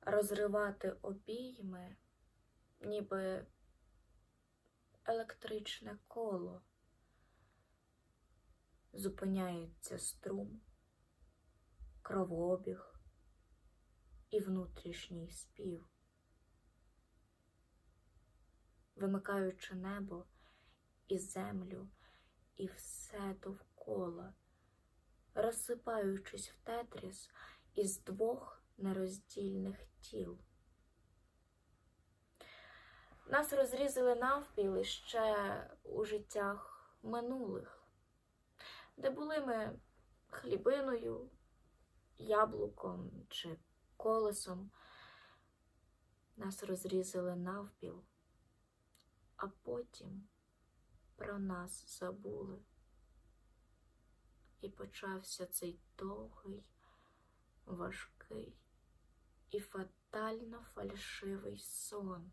розривати обійми, ніби електричне коло. Зупиняється струм, кровообіг і внутрішній спів. Вимикаючи небо і землю, і все довкола, розсипаючись в тетріс із двох нероздільних тіл. Нас розрізали навпіл ще у життях минулих, де були ми хлібиною, яблуком чи колесом. Нас розрізали навпіл, а потім про нас забули. І почався цей довгий, важкий і фатально фальшивий сон.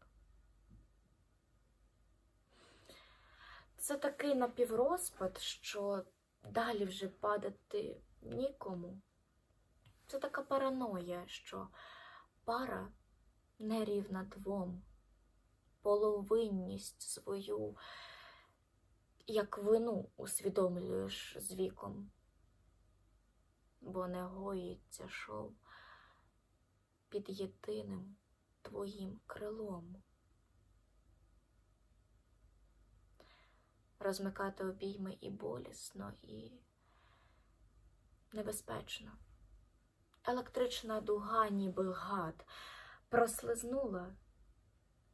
Це такий напіврозпад, що далі вже падати нікому. Це така параноя, що пара нерівна двом, половинність свою, як вину усвідомлюєш з віком, бо не гоїться шов під єдиним твоїм крилом. Розмикати обійми і болісно, і небезпечно. Електрична дуга, ніби гад, прослизнула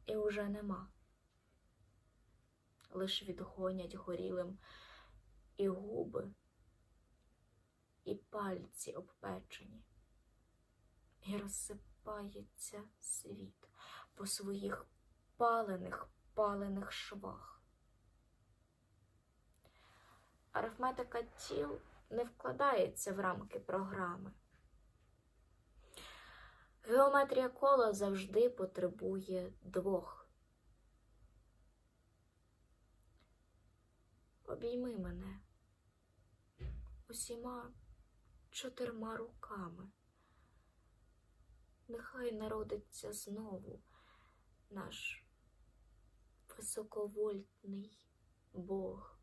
і уже нема. Лиш відгонять горілим і губи, і пальці обпечені, і розсипається світ по своїх палених, палених швах. Арифметика тіл не вкладається в рамки програми. Геометрія кола завжди потребує двох. Обійми мене усіма чотирма руками. Нехай народиться знову наш високовольтний Бог.